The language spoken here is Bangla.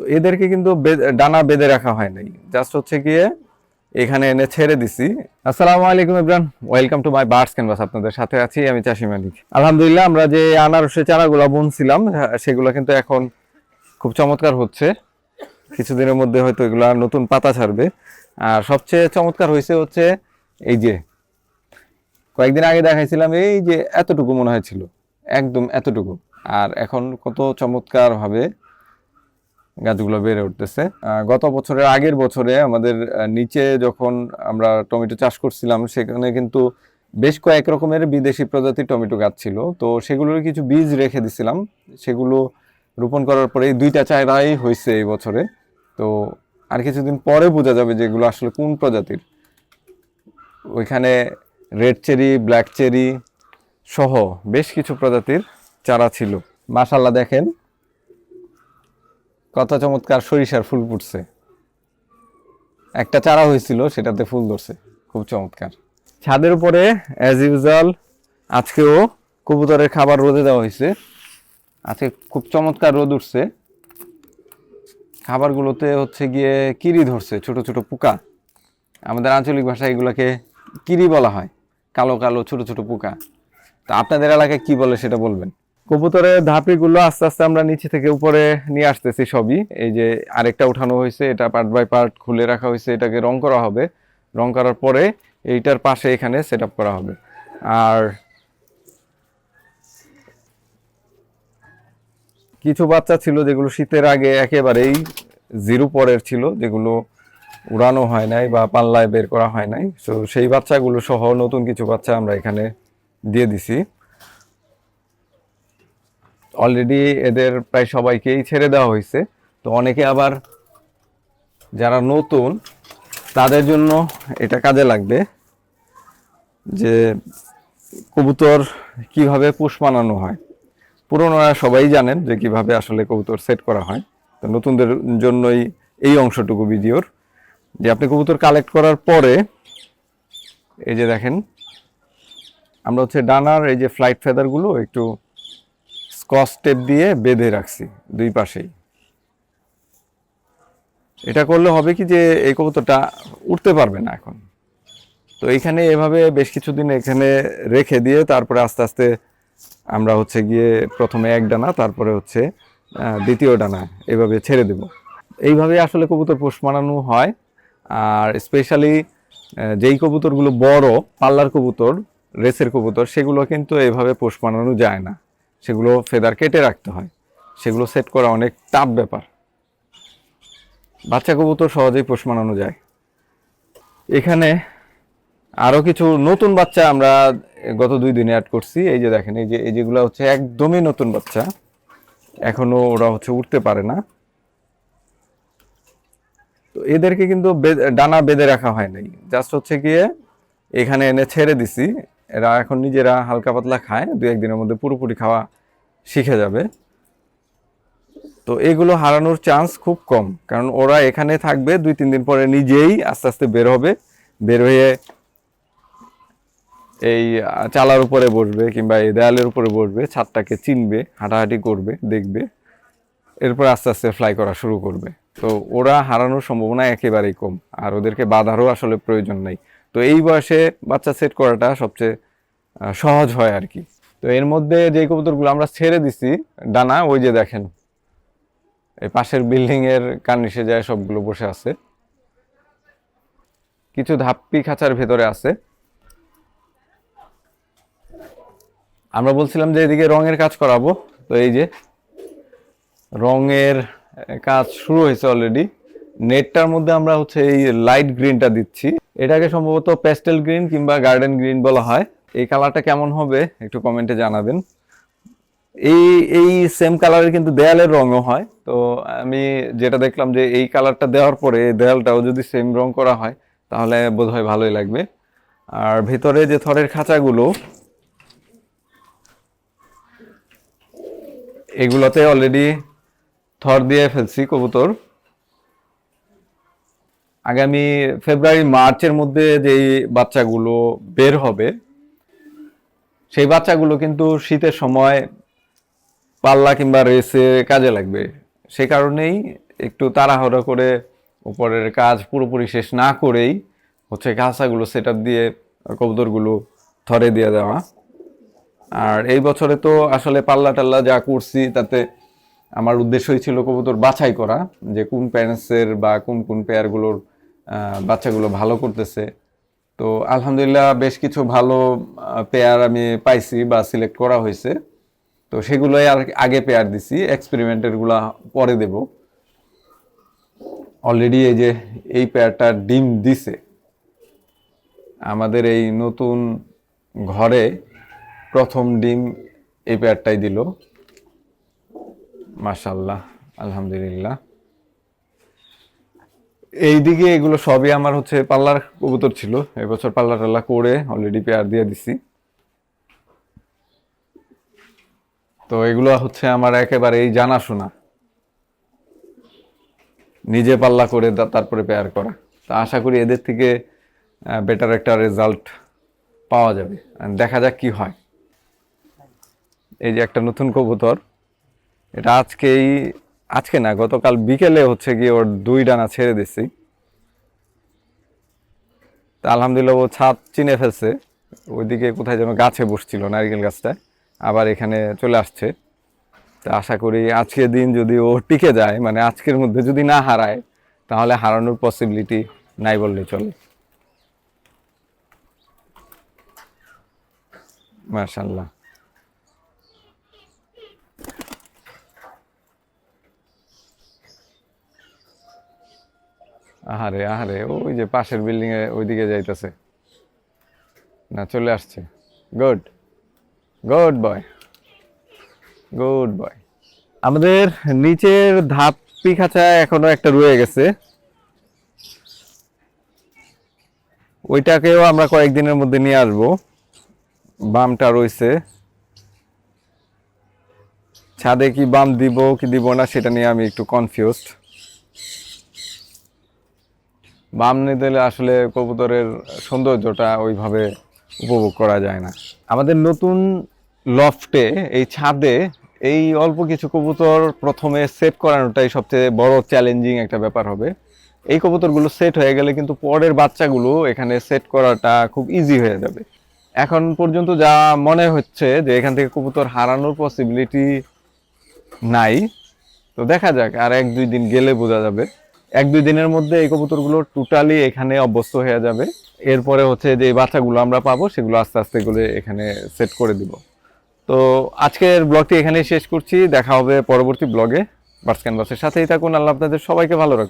তো এদেরকে কিন্তু ডানা বেঁধে রাখা হয় নাই। জাস্ট হচ্ছে গিয়ে এখানে এনে ছেড়ে দিছি। আসসালামু আলাইকুম Ibran welcome to my birds canvas আপনাদের সাথে আছি আমি চাষি মালিক আলহামদুলিল্লাহ, আমরা যে আনারসের চারাগুলো বুনছিলাম সেগুলো কিন্তু এখন খুব চমৎকার হচ্ছে। কিছুদিনের মধ্যে হয়তো এগুলা নতুন পাতা ছাড়বে। আর সবচেয়ে চমৎকার হয়েছে হচ্ছে এই যে, কয়েকদিন আগে দেখাইছিলাম, এই যে এতটুকু মনে হয়েছিল একদম এতটুকু। আর এখন কত চমৎকার ভাবে গাছগুলো বেড়ে উঠতেছে। গত বছরের আগের বছরে আমাদের নিচে যখন আমরা টমেটো চাষ করছিলাম, সেখানে কিন্তু বেশ কয়েক রকমের বিদেশি প্রজাতির টমেটো গাছ ছিল। তো সেগুলোর কিছু বীজ রেখে দিছিলাম। সেগুলো রোপণ করার পরে দুইটা চারাই হয়েছে এই বছরে। তো আর কিছুদিন পরে বোঝা যাবে যে এগুলো আসলে কোন প্রজাতির। ওইখানে রেড চেরি, ব্ল্যাক চেরি সহ বেশ কিছু প্রজাতির চারা ছিল। মাশাল্লাহ দেখেন। কত চমৎকার, সরিষার ফুল ফুটছে। একটা চারা হয়েছিল, সেটাতে ফুল ধরছে। খুব চমৎকার। ছাদের উপরে অ্যাজ ইউজুয়াল আজকেও কবুতরের খাবার রোদে দেওয়া হয়েছে। আজকে খুব চমৎকার রোদ উঠছে। খাবারগুলোতে হচ্ছে গিয়ে কিরি ধরছে, ছোট ছোট পোকা। আমাদের আঞ্চলিক ভাষায় এগুলোকে কিরি বলা হয়, কালো কালো ছোট ছোট পোকা। তা আপনাদের এলাকায় কি বলে সেটা বলবেন? কবুতরের ধাপিগুলো আস্তে আস্তে আমরা নিচে থেকে উপরে নিয়ে আসতেছি সবই। এই যে আরেকটা উঠানো হয়েছে, এটা পার্ট বাই পার্ট খুলে রাখা হয়েছে, এটাকে রং করা হবে। রং করার পরে এইটার পাশে এখানে সেট করা হবে। আর কিছু বাচ্চা ছিল যেগুলো শীতের আগে একেবারেই জিরো পরের ছিল, যেগুলো উড়ানো হয় নাই বা পাল্লায় বের করা হয় নাই। তো সেই বাচ্চাগুলো সহ নতুন কিছু বাচ্চা আমরা এখানে দিয়ে দিছি। অলরেডি এদের প্রায় সবাইকেই ছেড়ে দেওয়া হয়েছে। তো অনেকে আবার যারা নতুন, তাদের জন্য এটা কাজে লাগবে যে কবুতর কীভাবে পুষ মানানো হয়। পুরনোরা সবাই জানেন যে কীভাবে আসলে কবুতর সেট করা হয়। তো নতুনদের জন্যই এই অংশটুকু ভিডিওর, যে আপনি কবুতর কালেক্ট করার পরে, এই যে দেখেন, আমরা হচ্ছে ডানার এই যে ফ্লাইট ফেদারগুলো একটু স্কচ টেপ দিয়ে বেঁধে রাখছি, দুই পাশেই। এটা করলে হবে কি যে এই কবুতরটা উঠতে পারবে না এখন। তো এইখানে এভাবে বেশ কিছুদিন এখানে রেখে দিয়ে তারপরে আস্তে আস্তে আমরা হচ্ছে গিয়ে প্রথমে এক ডানা, তারপরে হচ্ছে দ্বিতীয় ডানা এভাবে ছেড়ে দেব। এইভাবে আসলে কবুতর পোষ মানানো হয়। আর স্পেশালি যেই কবুতরগুলো বড়, পাল্লার কবুতর, রেসের কবুতর, সেগুলো কিন্তু এভাবে পোষ মানানো যায় না। সেগুলো ফেদার কেটে রাখতে হয়। সেগুলো সেট করা অনেক টাফ ব্যাপার। বাচ্চা কবুতর সহজেই পোষ মানানো যায়। এখানে আরও কিছু নতুন বাচ্চা আমরা গত দুই দিনে অ্যাড করছি। এই যে দেখেন, এই যে, এই যেগুলো হচ্ছে একদমই নতুন বাচ্চা। এখনও ওরা হচ্ছে উঠতে পারে না। তো এদেরকে কিন্তু ডানা বেঁধে রাখা হয় নাই। জাস্ট হচ্ছে গিয়ে এখানে এনে ছেড়ে দিছি। এরা এখন নিজেরা হালকা পাতলা খায়, দু একদিনের মধ্যে পুরোপুরি খাওয়া শিখে যাবে। তো এগুলো হারানোর চান্স খুব কম, কারণ ওরা এখানে থাকবে, দুই তিন দিন পরে নিজেই আস্তে আস্তে বের হবে, বের হয়ে এই চালার উপরে বসবে কিংবা এই দেয়ালের উপরে বসবে, ছাদটাকে চিনবে, হাঁটাহাঁটি করবে, দেখবে, এরপর আস্তে আস্তে ফ্লাই করা শুরু করবে। তো ওরা হারানোর সম্ভাবনা একেবারেই কম, আর ওদেরকে বাধারও আসলে প্রয়োজন নেই। তো এই বয়সে বাচ্চা সেট করাটা সবচেয়ে সহজ হয় আর কি। তো এর মধ্যে যে কবুতরগুলো আমরা ছেড়ে দিছি, ডানা, ওই যে দেখেন, এই পাশের বিল্ডিং এর কার্নিশে যায় সবগুলো বসে আছে। কিছু ধাপ্পি খাঁচার ভেতরে আছে। আমরা বলছিলাম যে এদিকে রঙের কাজ করাবো, তো এই যে রঙের কাজ শুরু হয়েছে অলরেডি নেটটার মধ্যে আমরা হচ্ছে এই লাইট গ্রিনটা দিচ্ছি। এটাকে সম্ভবত প্যাস্টেল গ্রিন কিংবা গার্ডেন গ্রিন বলা হয়। এই কালারটা কেমন হবে একটু কমেন্টে জানাবেন। এই এই সেম কালারের কিন্তু দেয়ালের রঙও হয়। তো আমি যেটা দেখলাম যে এই কালারটা দেওয়ার পরে দেয়ালটাও যদি সেম রং করা হয়, তাহলে বোধহয় ভালোই লাগবে। আর ভেতরে যে থরের খাঁচাগুলো, এগুলোতে অলরেডি থর দিয়ে ফেলছি কবুতর। আগামী ফেব্রুয়ারি, মার্চের মধ্যে যেই বাচ্চাগুলো বের হবে, সেই বাচ্চাগুলো কিন্তু শীতের সময় পাল্লা কিংবা রেসে কাজে লাগবে। সে কারণেই একটু তাড়াহুড়ো করে উপরের কাজ পুরোপুরি শেষ না করেই হচ্ছে ঘাসাগুলো সেট আপ দিয়ে কবুতরগুলো থরে দিয়ে দেওয়া। আর এই বছরে তো আসলে পাল্লা টাল্লা যা করছি, তাতে আমার উদ্দেশ্যই ছিল কবুতর বাছাই করা, যে কোন প্যারেন্টসের বা কোন কোন পেয়ারগুলোর বাচ্চাগুলো ভালো করতেছে। তো আলহামদুলিল্লাহ বেশ কিছু ভালো পেয়ার আমি পাইছি বা সিলেক্ট করা হয়েছে। তো সেগুলোই আর আগে পেয়ার দিছি এক্সপেরিমেন্টেরগুলা পরে দেব। অলরেডি এই যে, এই পেয়ারটা ডিম দিছে। আমাদের এই নতুন ঘরে প্রথম ডিম এই পেয়ারটাই দিল। মাশাল্লাহ আলহামদুলিল্লাহ। এইদিকে এগুলো সবই আমার হচ্ছে পাল্লার কবুতর ছিল। এবছর পাল্লা টাল্লা করে অলরেডি পেয়ার দিয়ে দিছি। তো এগুলো হচ্ছে আমার একেবারে একেবারেই জানাশোনা। নিজে পাল্লা করে তারপরে পেয়ার করা। তা আশা করি এদের থেকে বেটার একটা রেজাল্ট পাওয়া যাবে। দেখা যাক কি হয়। এই যে একটা নতুন কবুতর, এটা আজকেই আজকে না, গতকাল বিকেলে হচ্ছে গিয়ে ওর দুই ডানা ছেড়ে দিছি। তা আলহামদুলিল্লাহ ও ছাদ চিনে ফেলছে। ওইদিকে কোথায় যেন গাছে বসছিল নারিকেল গাছটায় আবার এখানে চলে আসছে। তা আশা করি আজকের দিন যদি ও টিকে যায় মানে আজকের মধ্যে যদি না হারায়, তাহলে হারানোর পসিবিলিটি নাই বললে চলে। মার্শাল্লাহ আহারে আহারে, ওই যে পাশের বিল্ডিং এ ওইদিকে যাইতেছে। না, চলে আসছে। Good good boy good boy আমাদের নিচের ধাপি খাঁচা এখনও একটা রয়ে গেছে। ওইটাকেও আমরা কয়েকদিনের মধ্যে নিয়ে আসব। বামটা রয়েছে। ছাদে কি বাম দিব, কি দিব না, সেটা নিয়ে আমি একটু কনফিউজড বাম নিয়ে দিলে আসলে কবুতরের সৌন্দর্যটা ওইভাবে উপভোগ করা যায় না। আমাদের নতুন লফটে, এই ছাদে এই অল্প কিছু কবুতর প্রথমে সেট করানোটাই সবচেয়ে বড় চ্যালেঞ্জিং একটা ব্যাপার হবে। এই কবুতরগুলো সেট হয়ে গেলে কিন্তু পরের বাচ্চাগুলো এখানে সেট করাটা খুব ইজি হয়ে যাবে। এখন পর্যন্ত যা মনে হচ্ছে যে এখান থেকে কবুতর হারানোর পসিবিলিটি নাই। তো দেখা যাক, আর এক দুই দিন গেলে বোঝা যাবে। এক দুই দিনের মধ্যে এই কবুতরগুলো টোটালি এখানে অভ্যস্ত হয়ে যাবে। এরপরে হচ্ছে যে বাচ্চাগুলো আমরা পাবো, সেগুলো আস্তে আস্তে এগুলো এখানে সেট করে দিব। তো আজকের ব্লগটি এখানেই শেষ করছি। দেখা হবে পরবর্তী ব্লগে। বার্স ক্যানভাসের সাথেই থাকুন। আল্লাহ আপনাদের সবাইকে ভালো রাখুন